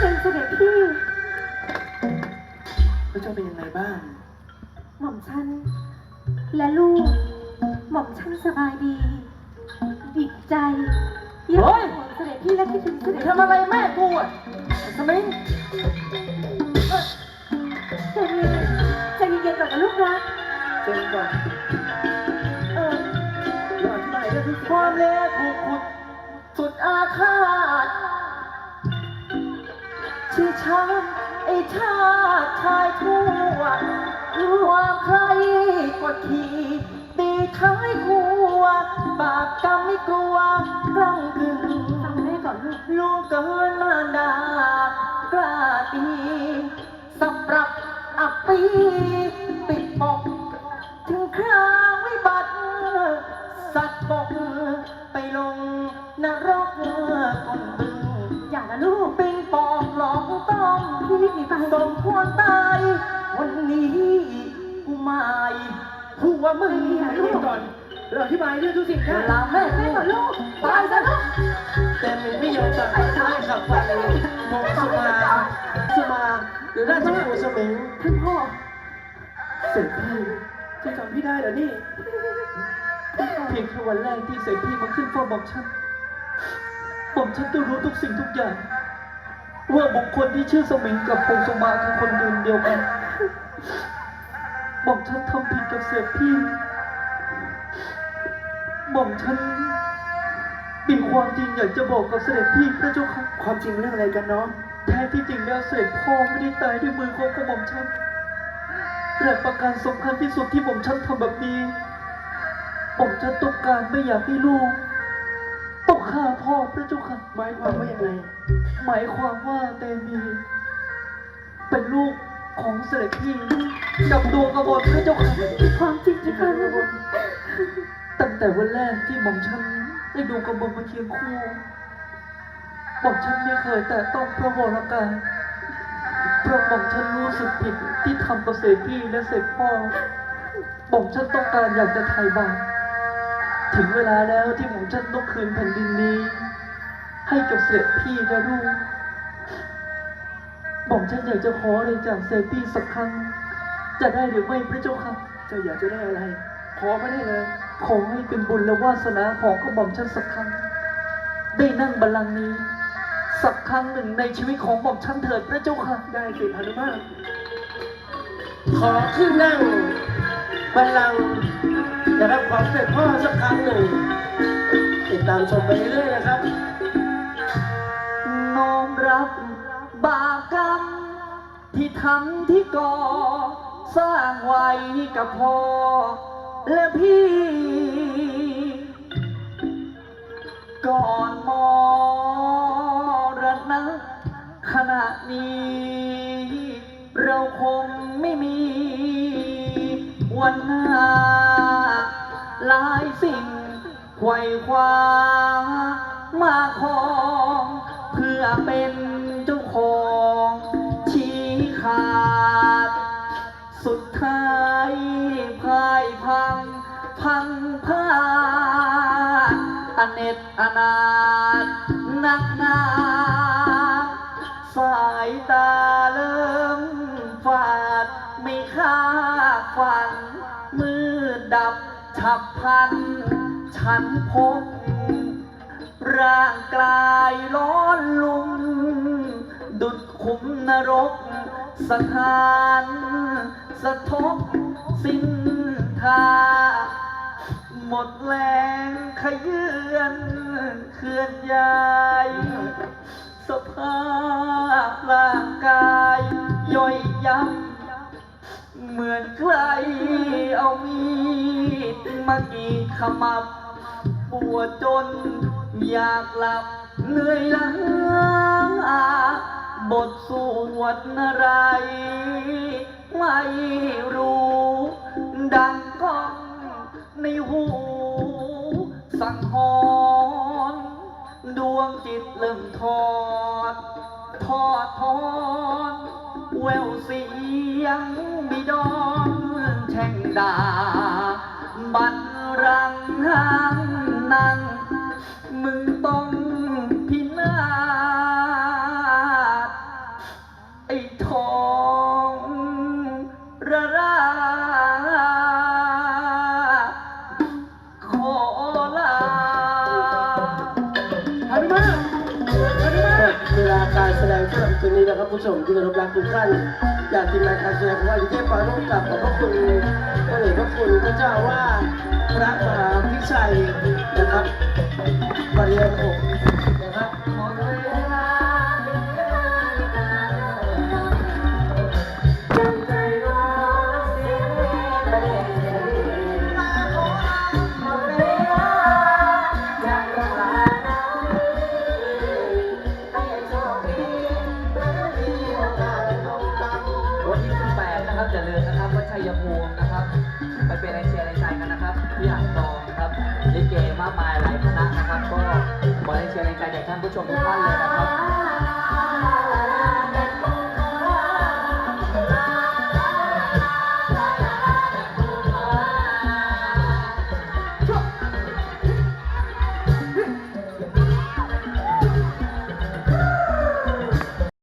เป็นเสด็จพี่แล้วเจ้าเป็นยังไงบ้าง หม่อมฉัน และลูก หม่อมฉันสบายดีดีใจยังเฮ้ยห่วงเสด็จพี่และคิดถึงเสด็จทำอะไรแม่กูอะสมิงใจเย็นใจเย็นๆก่อนนะลูกนะเจอก่อนเออเราอธิบายเรื่องที่ความเลวถูกขุด สุดอาฆาต ชื่อช้างไอ้ชาติชายทั่วควาใครกดขี่ตีท้ายหัวบาปกรรมไม่กลัวกล้ำกึ่งฟังแม่ก่อนลูกล่วงเกินมารดากล้าตีสำหรับอับปี สมควรตายวันนี้กูไม่หัวมึงใจเย็นก่อนเราอธิบายเรื่องทุกสิ่งเวลาแม่แม่ก่อนลูกตายซะลูกแต่มึงไม่ยอมตัดให้ขับไปมองสุมาสุมาหรือราชบุตรสมิงท่านพ่อเสร็จพี่จะจำพี่ได้เหรอนี่เพียงแค่วันแรกที่เสร็จพี่มาขึ้นเฝ้าบอกฉันบอกฉันก็รู้ทุกสิ่งทุกอย่าง ว่าบุคคลที่ชื่อสมิงกับพงสมาคือคนเดินเดียวกัน บอกฉันทำผิดกับเสร็จพี่ บอกฉันมีความจริงอยากจะบอกกับเสด็จพี่พระเจ้าค่ะ ความจริงเรื่องอะไรกันเนาะแท้ที่จริงแล้วเสด็จพ่อไม่ได้ตายด้วยมือของกระหม่อมฉันแต่ประการสำคัญที่สุดที่ผมฉันทำแบบนี้ผมฉันต้องการไม่อยากให้ลูกต้องฆ่าพ่อพระเจ้าค่ะหมายความว่ายังไง หมายความว่าเตมี เป็นลูกของเสด็จพี่กับดวงกระบฏพระเจ้าค่ะความจริงจะค่ะลูกตั้งแต่วันแรกที่หม่อมฉันได้ดูกระบฏมาเคียงคู่หม่อมฉันไม่เคยแต่ต้องพระวรกายเพราะหม่อมฉันรู้สึกผิดที่ทำกับเสด็จพี่และเสด็จพ่อหม่อมฉันต้องการอยากจะไถ่บาปถึงเวลาแล้วที่หม่อมฉันต้องคืนแผ่นดินนี้ ให้กับเสด็จพี่และลูกหม่อมฉันอยากจะขออะไรจากเสด็จพี่สักครั้ง จะได้หรือไม่พระเจ้าค่ะเจ้าอยากจะได้อะไร ขอมาได้เลย ขอให้เป็นบุญและวาสนาของกระหม่อมฉันสักครั้ง ได้นั่งบัลลังก์นี้ สักครั้งหนึ่งในชีวิตของหม่อมฉันเถิดพระเจ้าค่ะ ได้สิพานุมาตรขอขึ้นนั่งบัลลังก์นะครับของเสด็จพ่อสักครั้งหนึ่งติดตามชมไปเรื่อยๆนะครับ บาปกรรม ที่ทำที่ก่อ สร้างไว้กับพ่อและพี่ ก่อนมรณะขณะนี้ เราคงไม่มี วันหน้าหลายสิ่งไขว่คว้ามาคองเพื่อเป็น นักหนาสายตาเริ่มฝาด ไม่ค่าฝัน มืดดับฉับพลัน ฉันพบร่างกายร้อนลุมดุดขุมนรก สถาน สะทบสิ้นทา หมดแรงขยื่น เคลื่อนย้ายสภาพร่างกายย่อยยับเหมือนใครเอามีดมากีดขมับปวดจน อยากหลับเหนื่อยล้าบทสวดอะไร ไม่รู้ ดังก้องในหู ดเริ่มทอด ทอดทอนแววเสียงบิดอนแช่งด่า บันรังหางนั่งมึงต้อง ผู้ชมที่เคารพรักทุกท่านอยากทีมงานการแสดงของว่าอยู่ที่ปาร่วมกับขอบพระคุณพระเดชพระคุณพระเจ้าว่าพระมหาพิชัยนะครับปริยนอก ใจกันนะครับพี่อ่างทองนะครับลิเกมากมายหลายคณะนะครับ ก็ขอให้เชียร์ไอใจจากท่านผู้ชมทุกท่านเลยนะครับ